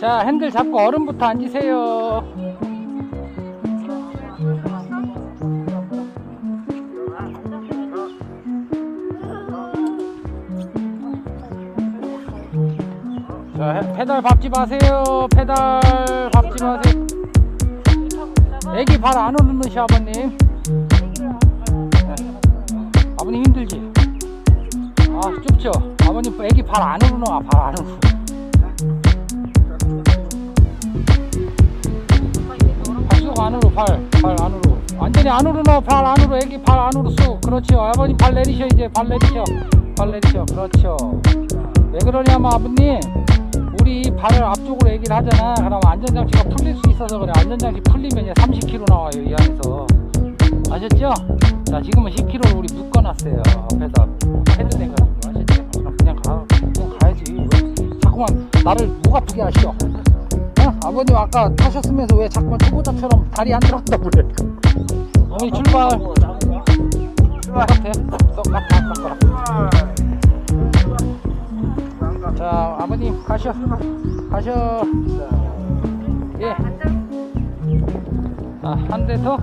자, 핸들 잡고 얼음부터 앉으세요. 자, 해- 페달 밟지 마세요. 페달 밟지 마세요. 애기 발 안 오르는시 아버님. 네. 아버님 힘들지? 아, 좁죠? 아버님 애기 발 안 오르나? 발안 오르. 발 발, 발 안으로. 완전히 안으로 넣어, 발 안으로, 애기 발 안으로 쑥. 그렇죠. 아버님 발 내리셔, 이제 발 내리셔. 발 내리셔. 그렇죠. 왜 그러냐면 아버님, 우리 발을 앞쪽으로 얘기를 하잖아. 그럼 안전장치가 풀릴 수 있어서 그래. 안전장치 풀리면 이제 30km 나와요, 이 안에서. 아셨죠? 자, 지금은 10km를 우리 묶어놨어요. 앞에서 헤드돼가지고. 아셨죠? 그럼 그냥 가, 그냥 가야지. 왜 자꾸만 나를 목 아프게 하시오. 어? 아버님 아까 타셨으면서 왜 자꾸만 초보자처럼 다리 안 들었다고 그래. 어머니 출발. 똑같아. 자, 아버님 가셔. 가셔. 예. 아, 한 대 더?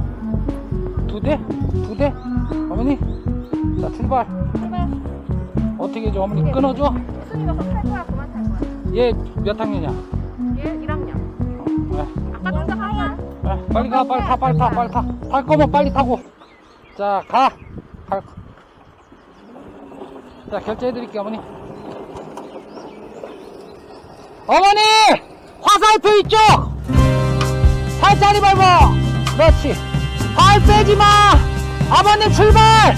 두 대? 두 대? 어머니? 자, 출발. 어떻게 해줘? 어머니 끊어줘? 순이가 탈 거야 그만 탈 거야 얘 몇 학년이야? 빨리 가, 빨리 타, 빨리 타, 빨리 타. 탈 거면 빨리 타고. 자, 가. 갈 거. 자, 결제해 드릴게요, 어머니. 어머니! 화살표 이쪽! 살짝이 밟아! 그렇지. 발 빼지 마! 아버님 출발!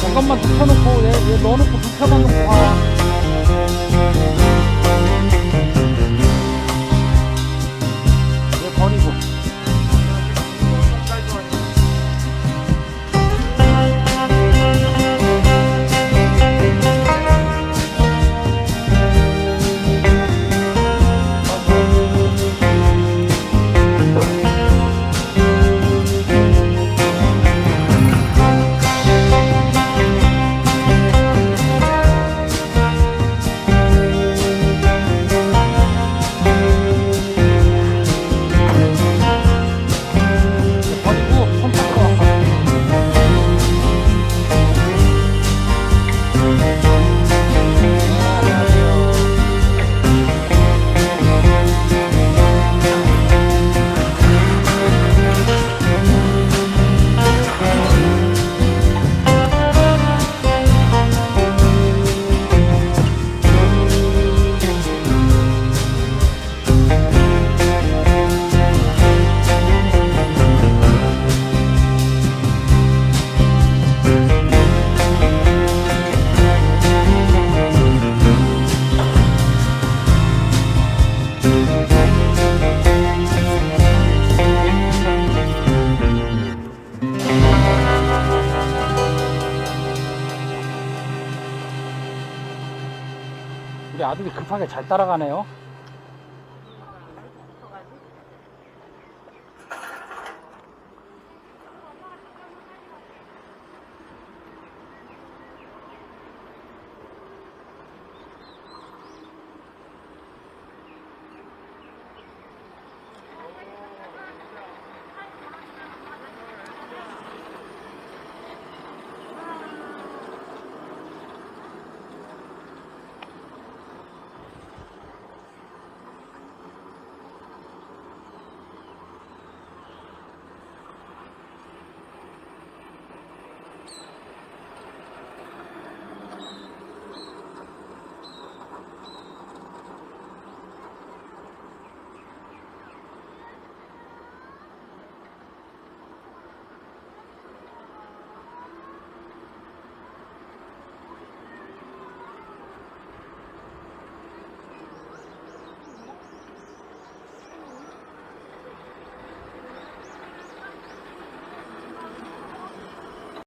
잠깐만 눕혀놓고 얘, 얘 넣어놓고 가. 얘 우리 아들이 급하게 잘 따라가네요.